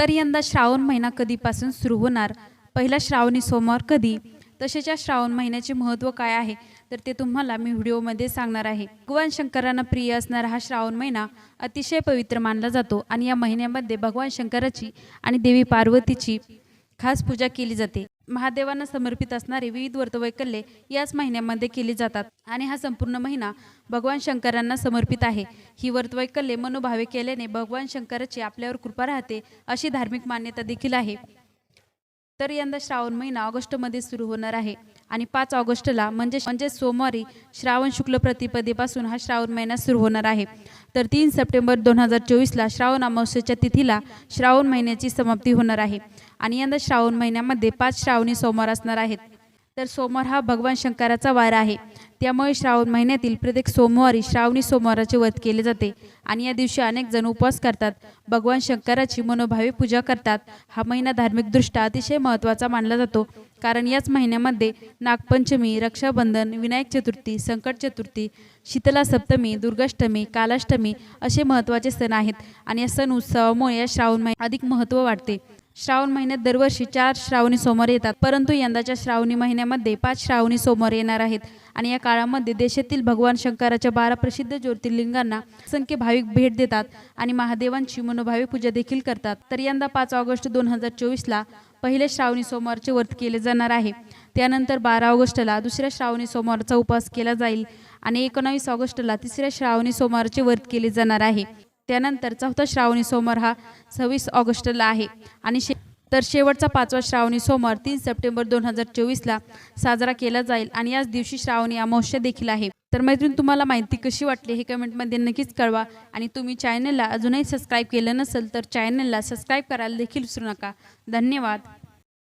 तर यंदा श्रावण महिना कधीपासून सुरू होणार? पहिला श्रावणी सोमवार कधी? तसेच या श्रावण महिन्याचे महत्त्व काय आहे? तर ते तुम्हाला मी व्हिडिओमध्ये सांगणार आहे. भगवान शंकरांना प्रिय असणारा हा श्रावण महिना अतिशय पवित्र मानला जातो आणि या महिन्यामध्ये भगवान शंकराची आणि देवी पार्वतीची खास पूजा केली जाते. महादेवांना समर्पित असणारी विविध व्रतवैकल्ये याच महिन्यामध्ये केली जातात. आणि हा संपूर्ण महिना भगवान शंकरांना समर्पित आहे. ही व्रतवैकल्ये मनोभावे केल्याने भगवान शंकराची आपल्यावर कृपा राहते अशी धार्मिक मान्यता देखील आहे. तर यंदा श्रावण महिना ऑगस्टमध्ये सुरू होणार आहे. आणि पाच ऑगस्टला म्हणजे म्हणजे सोमवारी श्रावण शुक्ल प्रतिपदेपासून हा श्रावण महिना सुरू होणार आहे. तर तीन सप्टेंबर दोन हजार चोवीसला श्रावण अमावस्येच्या तिथीला श्रावण महिन्याची समाप्ती होणार आहे. आणि यंदा श्रावण महिन्यामध्ये पाच श्रावणी सोमवार असणार आहेत. तर सोमवार हा भगवान शंकराचा वार आहे. त्यामुळे श्रावण महिन्यातील प्रत्येक सोमवारी श्रावणी सोमवाराचे व्रत केले जाते आणि या दिवशी अनेक जण उपवास करतात. भगवान शंकराची मनोभावे पूजा करतात. हा महिना धार्मिकदृष्ट्या अतिशय महत्त्वाचा मानला जातो. कारण याच महिन्यामध्ये नागपंचमी रक्षाबंधन विनायक चतुर्थी संकट चतुर्थी शीतला सप्तमी दुर्गाष्टमी कालाष्टमी असे महत्त्वाचे सण आहेत. आणि या सण उत्सवामुळे या श्रावण महिन्यात अधिक महत्त्व वाढते. श्रावण महिन्यात दरवर्षी चार श्रावणी सोमवार येतात. परंतु यंदाच्या श्रावणी महिन्यामध्ये पाच श्रावणी सोमवार येणार आहेत. आणि या काळामध्ये देशातील भगवान शंकराच्या बारा प्रसिद्ध ज्योतिर्लिंगांना असंख्य भाविक भेट देतात आणि महादेवांची मनोभावी पूजा देखील करतात. तर यंदा पाच ऑगस्ट दोन हजार चोवीसला पहिले श्रावणी सोमवारचे व्रत केले जाणार आहे. त्यानंतर बारा ऑगस्टला दुसऱ्या श्रावणी सोमवारचा उपवास केला जाईल आणि एकोणावीस ऑगस्टला तिसऱ्या श्रावणी सोमवारचे व्रत केले जाणार आहे. त्यानंतर चौथा श्रावणी सोमवार हा सव्वीस ऑगस्टला आहे. आणि शे तर शेवटचा पाचवा श्रावणी सोमवार तीन सप्टेंबर दोन हजार चोवीसला साजरा केला जाईल आणि याच दिवशी श्रावणी अमावस्या देखील आहे. तर मैत्रीण तुम्हाला माहिती कशी वाटली हे कमेंटमध्ये नक्कीच कळवा आणि तुम्ही चॅनलला अजूनही सबस्क्राईब केलं नसेल तर चॅनलला सबस्क्राईब करायला देखील विसरू नका. धन्यवाद.